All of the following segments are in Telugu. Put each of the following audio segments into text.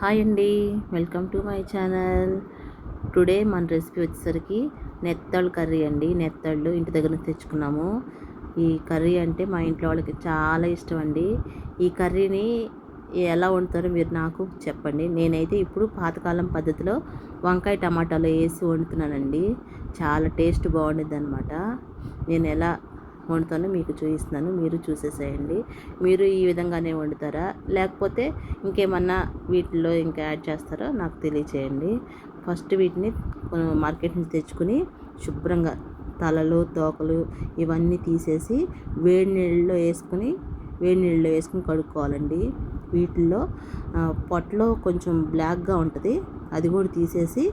హాయ్ అండి. Welcome to my channel. Today మన రెసిపీ వచ్చేసరికి నెత్తళ్ళు కర్రీ అండి. నెత్తళ్ళు ఇంటి దగ్గర నుంచి తెచ్చుకున్నాము. ఈ కర్రీ అంటే మా ఇంట్లో వాళ్ళకి చాలా ఇష్టం అండి. ఈ కర్రీని ఎలా వండుతారో మీరు నాకు చెప్పండి. నేనైతే ఇప్పుడు పాతకాలం పద్ధతిలో వంకాయ టమాటాలు వేసి వండుతున్నానండి. చాలా టేస్ట్ బాగుండిద్ది అనమాట నేను ఎలా వండుతాను మీకు చూపిస్తున్నాను మీరు చూసేసేయండి. మీరు ఈ విధంగానే వండుతారా? లేకపోతే ఇంకేమన్నా వీటిలో ఇంకా యాడ్ చేస్తారో నాకు తెలియచేయండి. ఫస్ట్ వీటిని మార్కెట్ నుంచి తెచ్చుకుని శుభ్రంగా తలలు తోకలు ఇవన్నీ తీసేసి వేడి నీళ్ళలో వేసుకుని వేడి నీళ్ళలో వేసుకుని కడుక్కోవాలండి. వీటిల్లో పొట్టలో కొంచెం బ్లాక్గా ఉంటుంది. అది కూడా తీసేసి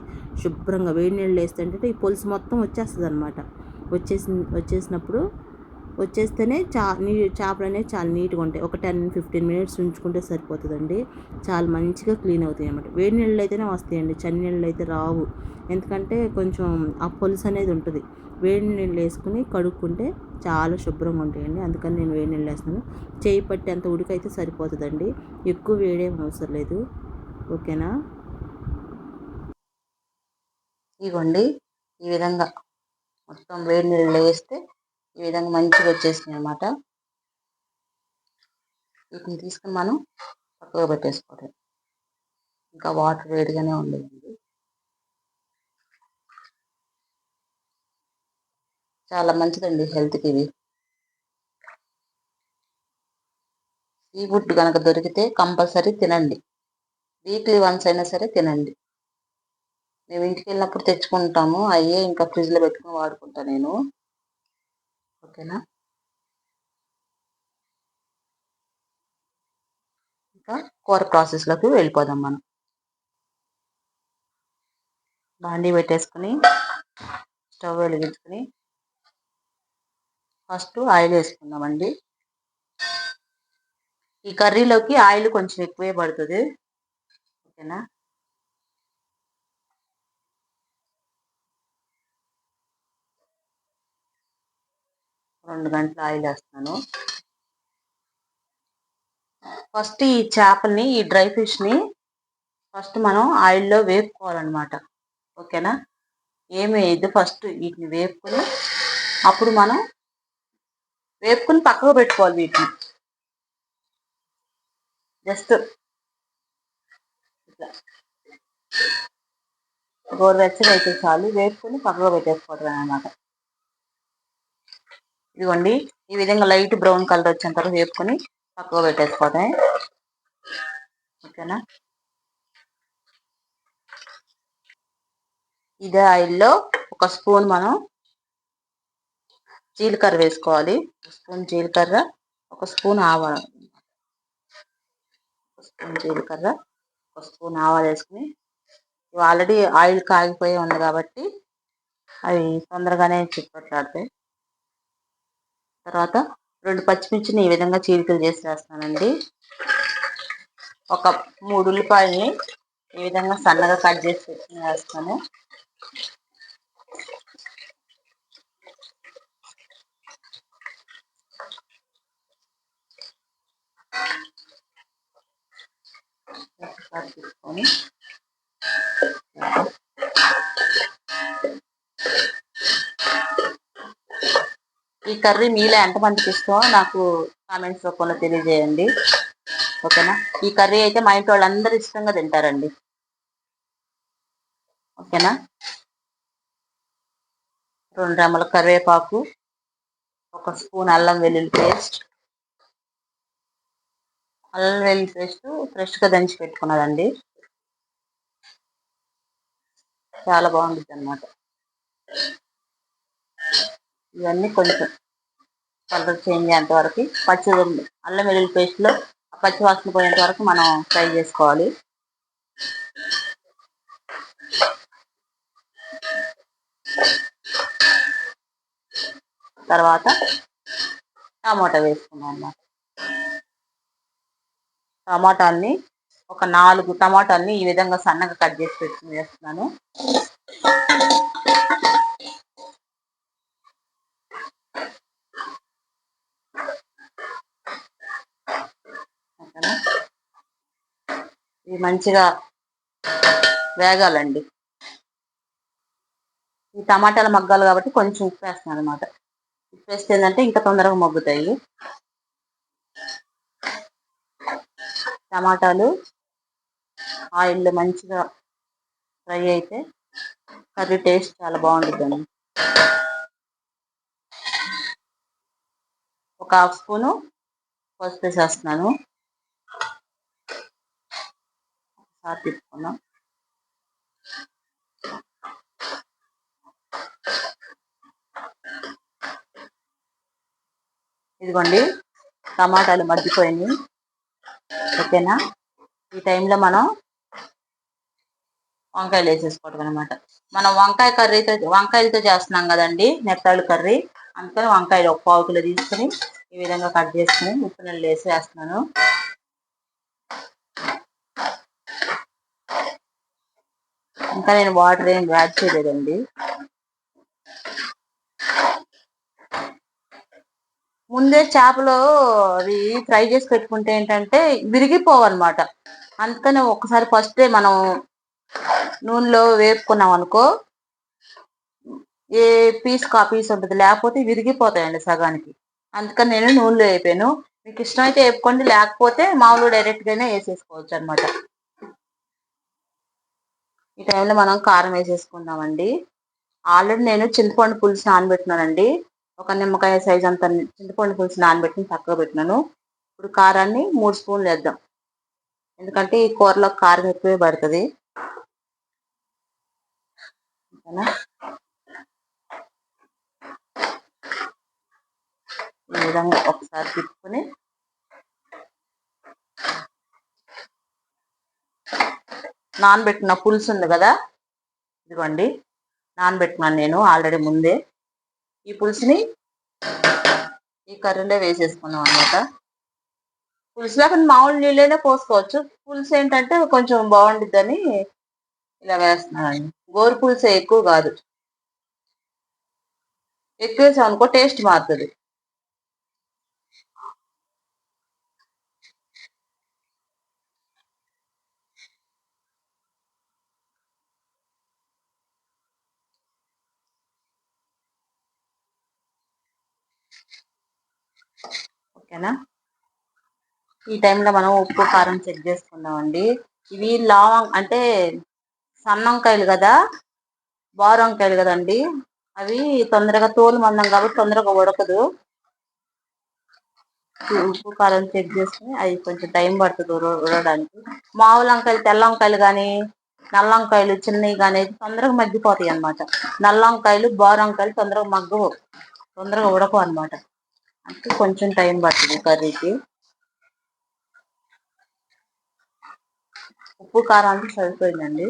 శుభ్రంగా వేడి నీళ్ళు వేస్తుంటే ఈ పులుసు మొత్తం వచ్చేస్తుంది అనమాట వచ్చేసి వచ్చేసినప్పుడు వచ్చేస్తేనే చా నీ చేపలు అనేవి చాలా నీట్గా ఉంటాయి. ఒక టెన్ ఫిఫ్టీన్ మినిట్స్ ఉంచుకుంటే సరిపోతుందండి. చాలా మంచిగా క్లీన్ అవుతాయి అన్నమాట. వేడి నీళ్ళు అయితేనే వస్తాయండి. చని నీళ్ళు అయితే రావు. ఎందుకంటే కొంచెం ఆ పులుసు అనేది ఉంటుంది. వేడి నీళ్ళు వేసుకుని కడుక్కుంటే చాలా శుభ్రంగా ఉంటాయండి. అందుకని నేను వేడి నీళ్ళు వేస్తాను చేయి పట్టి అంత ఉడికైతే సరిపోతుందండి. ఎక్కువ వేడేం అవసరం లేదు. ఓకేనా? ఇవ్వండి ఈ విధంగా మొత్తం వేడి నీళ్ళు వేస్తే ఈ విధంగా మంచిగా వచ్చేసినాయి అనమాట వీటిని తీసుకుని మనం పక్కగా పెట్టేసుకోవాలి. ఇంకా వాటర్ వేడిగానే ఉండదండి. చాలా మంచిదండి హెల్త్కి ఇవి. సీ ఫుడ్ కనుక దొరికితే కంపల్సరీ తినండి. వీక్లీ వన్స్ అయినా సరే తినండి. మేము ఇంటికి వెళ్ళినప్పుడు తెచ్చుకుంటాము. అయ్యే ఇంకా ఫ్రిడ్జ్లో పెట్టుకుని వాడుకుంటాను నేను. ఓకేనా? ఇంకా కూర ప్రాసెస్లోకి వెళ్ళిపోదాం మనం. బాండీ పెట్టేసుకుని స్టవ్ వెలిగించుకుని ఫస్ట్ ఆయిల్ వేసుకుందామండి. ఈ కర్రీలోకి ఆయిల్ కొంచెం ఎక్కువే పడుతుంది. ఓకేనా? రెండు గంటల ఆయిల్ వేస్తాను ఫస్ట్ ఈ చేపల్ని ఈ డ్రై ఫిష్ని ఫస్ట్ మనం ఆయిల్లో వేపుకోవాలన్నమాట. ఓకేనా? ఏమి ఇది ఫస్ట్ వీటిని వేపుకుని అప్పుడు మనం వేపుకుని పక్కకు పెట్టుకోవాలి వీటిని. జస్ట్ ఇట్లా. గోరువెచ్చగా అయితే చాలు వేపుకుని పక్కకు పెట్టేసుకోవడం అనమాట ఇదిగోండి ఈ విధంగా లైట్ బ్రౌన్ కలర్ వచ్చేంత వరకు వేపుకొని పక్కకు పెట్టేసుకోవటమే ఓకేనా? ఇదే ఆయిల్లో ఒక స్పూన్ మనం జీలకర్ర వేసుకోవాలి. స్పూన్ జీలకర్ర ఒక స్పూన్ ఆవాలు స్పూన్ జీలకర్ర ఒక స్పూన్ ఆవాలు వేసుకుని ఆల్రెడీ ఆయిల్ కాగిపోయి ఉంది కాబట్టి అవి తొందరగానే చిప్పట్లాడతాయి తర్వాత రెండు పచ్చిమిర్చిని ఈ విధంగా చీలికలు చేసి వేస్తానండి. ఒక మూడు ఉల్లిపాయల్ని ఈ విధంగా సన్నగా కట్ చేసి వేస్తాను. తీసుకొని ఈ కర్రీ మీలో ఎంతమందికి ఇష్టమో నాకు కామెంట్స్ రూపంలో తెలియజేయండి. ఓకేనా? ఈ కర్రీ అయితే మా ఇంట్లో వాళ్ళందరూ ఇష్టంగా తింటారండి. ఓకేనా? రెండు రెమ్మల కరివేపాకు ఒక స్పూన్ అల్లం వెల్లుల్లి పేస్ట్. అల్లం వెల్లుల్లి పేస్ట్ ఫ్రెష్గా దంచి పెట్టుకున్నదండి చాలా బాగుంటుంది అనమాట ఇవన్నీ కొంచెం కలర్ చేంజ్ అయ్యేంత వరకు పచ్చి అల్లం వెల్లుల్లి పేస్ట్లో పచ్చి వాసన పోయేంత వరకు మనం ఫ్రై చేసుకోవాలి. తర్వాత టమాటా వేసుకున్నాం అన్నమాట. టమాటాల్ని ఒక నాలుగు టమాటాల్ని ఈ విధంగా సన్నగా కట్ చేసి పెట్టుకుని వేస్తున్నాను. ఇది మంచిగా వేగాలండి. ఈ టమాటాలు మగ్గాలి కాబట్టి కొంచెం ఉప్పు వేస్తున్నాను అనమాట ఉప్పు వేస్తే ఏంటంటే ఇంకా తొందరగా మగ్గుతాయి. టమాటాలు ఆయిల్లో మంచిగా ఫ్రై అయితే కర్రీ టేస్ట్ చాలా బాగుంటుందండి. ఒక హాఫ్ స్పూను పసుపు వేసేస్తున్నాను. ఒకసారి ఇదిగోండి టమాటాలు మగ్గిపోయినాయి. ఓకేనా? ఈ టైంలో మనం వంకాయలు వేసేసుకోవడం అనమాట మనం వంకాయ కర్రీతో వంకాయలతో చేస్తున్నాం కదండి నెత్తాళ్ళు కర్రీ. అందుకని వంకాయలు ఒక పావు కిలో తీసుకుని ఈ విధంగా కట్ చేసుకుని ఉప్పు నీళ్ళు వేసి వేస్తున్నాను. ఇంకా నేను వాటర్ ఏం యాడ్ చేయలేదండి. ముందే చేపలు అవి ఫ్రై చేసి పెట్టుకుంటే ఏంటంటే విరిగిపోవన్నమాట. అందుకని ఒకసారి ఫస్ట్ మనం నూనెలో వేపుకున్నాం అనుకో ఏ పీస్ కా పీస్ ఉంటుంది లేకపోతే విరిగిపోతాయండి సగానికి. అందుకని నేను నూనెలో వేపాను. మీకు ఇష్టమైతే వేపుకోండి లేకపోతే మామూలు డైరెక్ట్గానే వేసేసుకోవచ్చు అనమాట ఈ టైంలో మనం కారం వేసేసుకుందామండి. ఆల్రెడీ నేను చింతపండు పులుసు నానబెట్టినానండి. ఒక నిమ్మకాయ సైజ్ అంత చింతపండు పులుసు నానబెట్టిన పక్కకు పెట్టినాను. ఇప్పుడు కారాన్ని మూడు స్పూన్లు వేద్దాం. ఎందుకంటే ఈ కూరలో కారం ఎక్కువే పడుతుంది. ఈ విధంగా ఒకసారి తిప్పుకొని నానబెట్టిన పులుసు ఉంది కదా? ఇదిగోండి నానబెట్టినాను నేను ఆల్రెడీ ముందే. ఈ పులుసుని ఈ కర్రీలో వేసేసుకున్నాం అనమాట పులుసు లేకుండా మామూలు నీళ్ళైనా పోసుకోవచ్చు. పులుసు ఏంటంటే కొంచెం బాగుండిద్దని ఇలా వేస్తున్నానండి. గోరు పులుసు ఎక్కువ కాదు. ఎక్కువ వేసాం అనుకో టేస్ట్ మారుతుంది. ఓకేనా? ఈ టైంలో మనం ఉప్పు కారం చెక్ చేసుకుందామండి. ఇవి లావం అంటే సన్నంకాయలు కదా? బారంకాయలు కదండి? అవి తొందరగా తోలు మందం కాబట్టి తొందరగా ఉడకదు. ఉప్పు కారం చెక్ చేసుకుని అవి కొంచెం టైం పడుతుంది ఉడడానికి. మామూలు వంకాయలు తెల్ల వంకాయలు కానీ నల్ల వంకాయలు చిన్నవి కానీ తొందరగా మగ్గిపోతాయి అనమాట నల్ల వంకాయలు బారంకాయలు తొందరగా మగ్గవు. తొందరగా ఉడకవు అనమాట అంటే కొంచెం టైం పడుతుంది కర్రీకి. ఉప్పు కారం సరిపోయిందండి.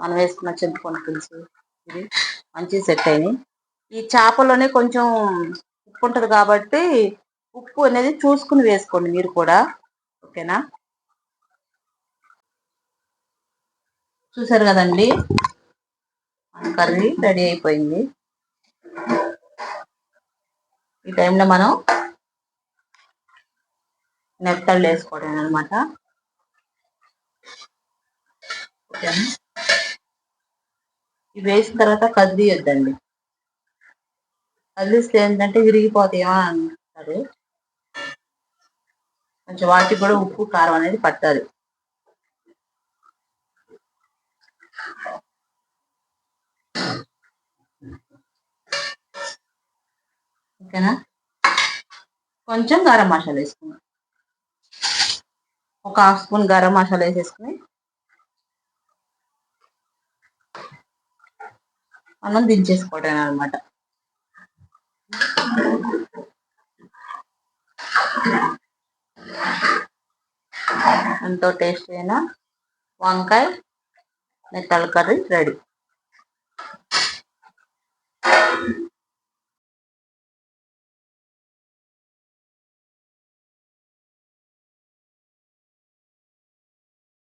మనం వేసుకున్న చింతపండు పులుసు ఇది మంచి సెట్ అయింది ఈ చేపలోనే కొంచెం ఉప్పు ఉంటుంది కాబట్టి ఉప్పు అనేది చూసుకుని వేసుకోండి మీరు కూడా. ఓకేనా? చూసారు కదండి? కర్రీ రెడీ అయిపోయింది. ఈ టైంలో మనం నెత్తళ్ళు వేసుకోవడం అనమాట ఇవి వేసిన తర్వాత కదిలియొద్దండి కదిలిస్తే ఏంటంటే విరిగిపోతాయో అంటారు. కొంచెం వాటికి కూడా ఉప్పు కారం అనేది పట్టాలి. ఓకేనా? కొంచెం గరం మసాలా వేసుకున్నాం ఒక హాఫ్ స్పూన్ గరం మసాలా వేసేసుకుని మనం దించేసుకోవటం అనమాట ఎంతో టేస్ట్ అయిన వంకాయ మెత్తల కర్రీ రెడీ.